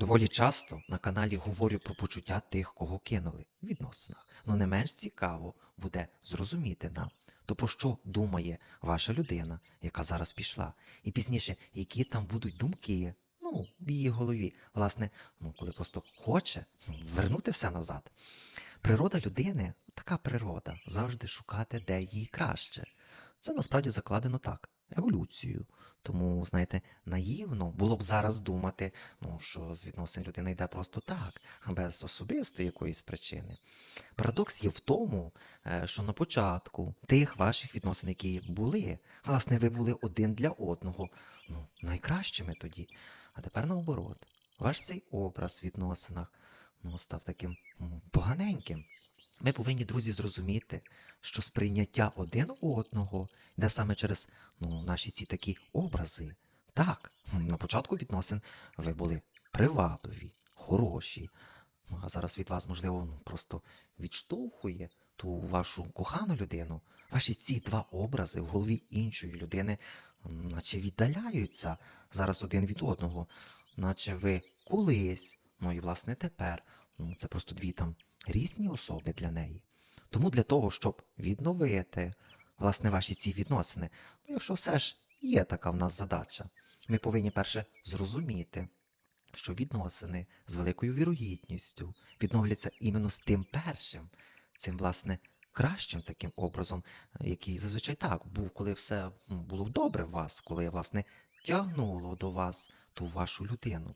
Доволі часто на каналі говорю про почуття тих, кого кинули в відносинах. Ну не менш цікаво буде зрозуміти нам, то про що думає ваша людина, яка зараз пішла, і пізніше, які там будуть думки, ну, в її голові, власне, ну, коли просто хоче ну, вернути все назад. Природа людини така природа, завжди шукати, де їй краще. Це насправді закладено так, еволюцією. Тому, знаєте, наївно було б зараз думати, ну, що з відносин людини йде просто так, без особистої якоїсь причини. Парадокс є в тому, е, що на початку тих ваших відносин, які були, власне, ви були один для одного, ну, найкращими тоді. А тепер наоборот, ваш цей образ в відносинах ну, став таким поганеньким. Ми повинні, друзі, зрозуміти, що сприйняття один одного йде саме через ну, наші ці такі образи. Так, на початку відносин ви були привабливі, хороші. Ну, а зараз від вас, можливо, ну, просто відштовхує ту вашу кохану людину. Ваші ці два образи в голові іншої людини, наче віддаляються зараз один від одного, наче ви колись, ну і власне тепер. Ну, це просто дві там різні особи для неї. Тому для того, щоб відновити власне ваші ці відносини, ну якщо все ж є така в нас задача, ми повинні перше зрозуміти, що відносини з великою вірогідністю відновляться іменно з тим першим, цим, власне, кращим таким образом, який зазвичай так був, коли все було добре в вас, коли власне тягнуло до вас ту вашу людину.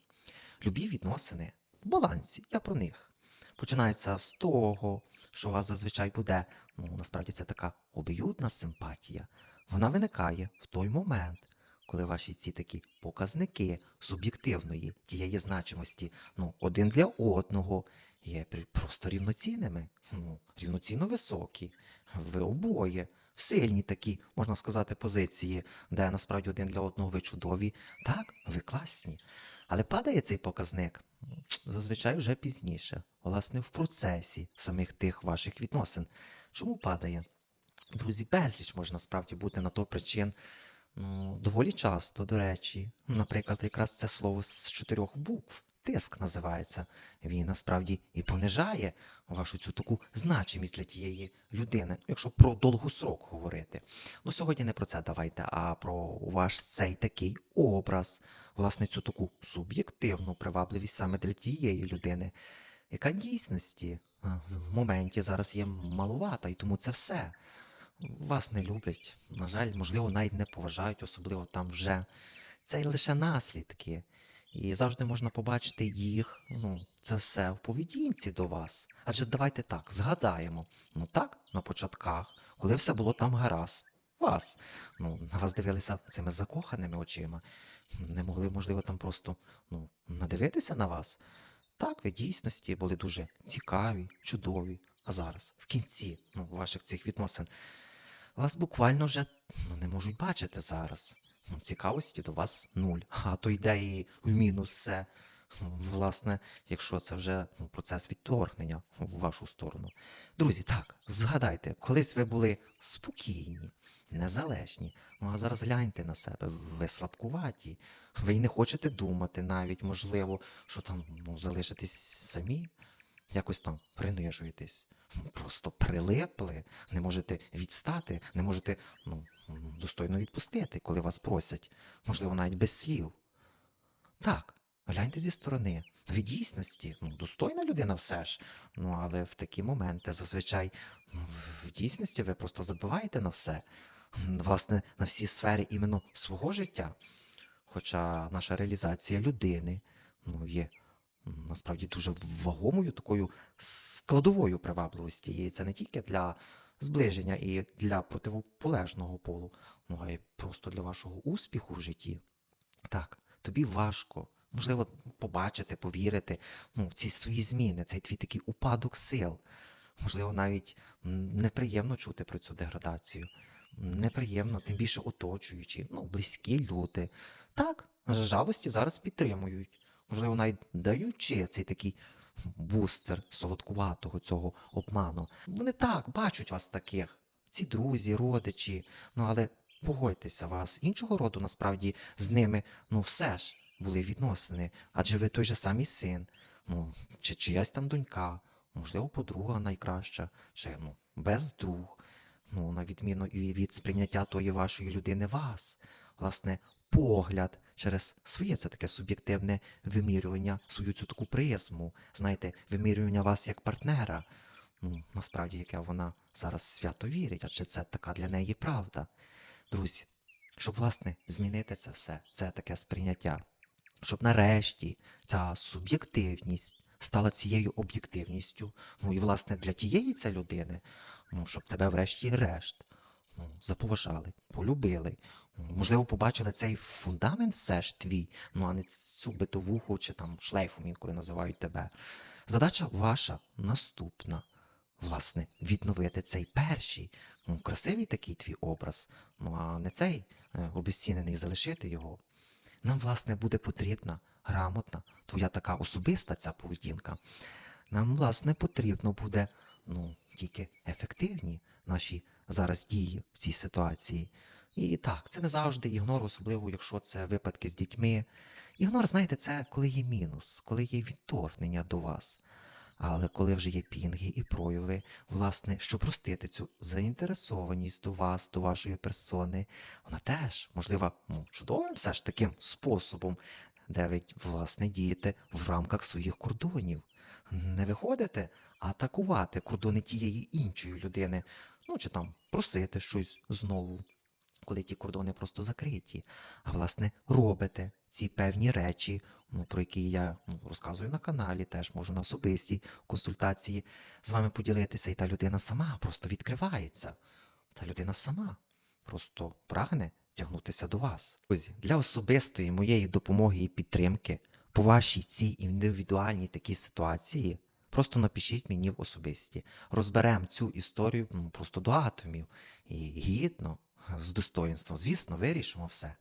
Любі відносини в балансі, я про них. Починається з того, що у вас зазвичай буде, ну насправді це така обоюдна симпатія. Вона виникає в той момент, коли ваші ці такі показники суб'єктивної тієї значимості, ну, один для одного, є просто рівноцінними, ну, рівноцінно високі. Ви обоє в сильні такі, можна сказати, позиції, де насправді один для одного ви чудові. Так, ви класні. Але падає цей показник зазвичай вже пізніше, власне, в процесі самих тих ваших відносин. Чому падає? Друзі, безліч може насправді бути на то причин. Ну, доволі часто, до речі, наприклад, якраз це слово з чотирьох букв, тиск називається. Він насправді і понижає вашу цю таку значимість для тієї людини, якщо про довгосрок говорити. Ну, сьогодні не про це давайте, а про ваш цей такий образ, власне, цю таку суб'єктивну привабливість саме для тієї людини, яка дійсності е, в моменті зараз є малувата, і тому це все. Вас не люблять, на жаль, можливо, навіть не поважають, особливо там вже. Це лише наслідки. І завжди можна побачити їх, ну, це все в поведінці до вас. Адже давайте так, згадаємо. Ну так, на початках, коли все було там гаразд, вас. Ну, на вас дивилися цими закоханими очима. Не могли, можливо, там просто ну, надивитися на вас. Так, ви дійсності були дуже цікаві, чудові. А зараз, в кінці ну, ваших цих відносин, вас буквально вже ну, не можуть бачити зараз. Ну, Цікавості до вас нуль. А то йде і в мінус все. Власне, якщо це вже ну, процес відторгнення в вашу сторону. Друзі, так, згадайте, колись ви були спокійні, незалежні. Ну а зараз гляньте на себе, ви слабкуваті. Ви й не хочете думати навіть, можливо, що там ну, залишитесь самі, якось там принижуєтесь. Просто прилипли, не можете відстати, не можете ну, достойно відпустити, коли вас просять, можливо, навіть без слів. Так, гляньте зі сторони. В дійсності, ну, достойна людина все ж. Ну, але в такі моменти зазвичай ну, в дійсності ви просто забиваєте на все. Власне, на всі сфери іменно свого життя. Хоча наша реалізація людини ну, є насправді дуже вагомою такою складовою привабливості. І це не тільки для зближення і для противополежного полу, ну а й просто для вашого успіху в житті. Так, тобі важко, можливо, побачити, повірити ну, ці свої зміни, цей твій такий упадок сил. Можливо, навіть неприємно чути про цю деградацію. Неприємно, тим більше оточуючі, ну, близькі люди. Так, жалості зараз підтримують. Можливо, навіть даючи цей такий бустер солодкуватого цього обману. Вони так бачать вас таких, ці друзі, родичі. Ну але погодьтеся, вас іншого роду насправді з ними, ну все ж були відносини, адже ви той же самий син, ну, чи чиясь там донька, можливо, подруга найкраща, чи ну, бездруг. Ну, на відміну і від сприйняття тої вашої людини вас. Власне, погляд через своє це таке суб'єктивне вимірювання, свою цю таку призму, знаєте, вимірювання вас як партнера. Ну, насправді, яке вона зараз свято вірить, адже це така для неї правда. Друзі, щоб, власне, змінити це все, це таке сприйняття, щоб нарешті ця суб'єктивність стала цією об'єктивністю, ну і, власне, для тієї це людини, ну, щоб тебе врешті-решт ну, заповажали, полюбили, можливо, побачили цей фундамент все ж твій, ну а не цю битовуху чи там шлейфом інколи називають тебе. Задача ваша наступна. Власне, відновити цей перший, ну, красивий такий твій образ, ну а не цей е, обезцінений залишити його. Нам, власне, буде потрібна грамотна, твоя така особиста ця поведінка. Нам, власне, потрібно буде ну, тільки ефективні наші зараз дії в цій ситуації. І так, це не завжди ігнор, особливо якщо це випадки з дітьми. Ігнор, знаєте, це коли є мінус, коли є відторгнення до вас. Але коли вже є пінги і прояви, власне, щоб простити цю заінтересованість до вас, до вашої персони, вона теж, можливо, ну, чудовим все ж таким способом, де ви, власне, дієте в рамках своїх кордонів. Не виходите атакувати кордони тієї іншої людини, ну чи там просити щось знову, коли ті кордони просто закриті. А власне робите ці певні речі, ну, про які я ну, розказую на каналі, теж можу на особистій консультації з вами поділитися, і та людина сама просто відкривається. Та людина сама просто прагне тягнутися до вас. Друзі, для особистої моєї допомоги і підтримки по вашій цій індивідуальній такій ситуації. Просто напишіть мені в особисті. Розберемо цю історію ну, просто до атомів. І гідно, з достоїнством, звісно, вирішимо все.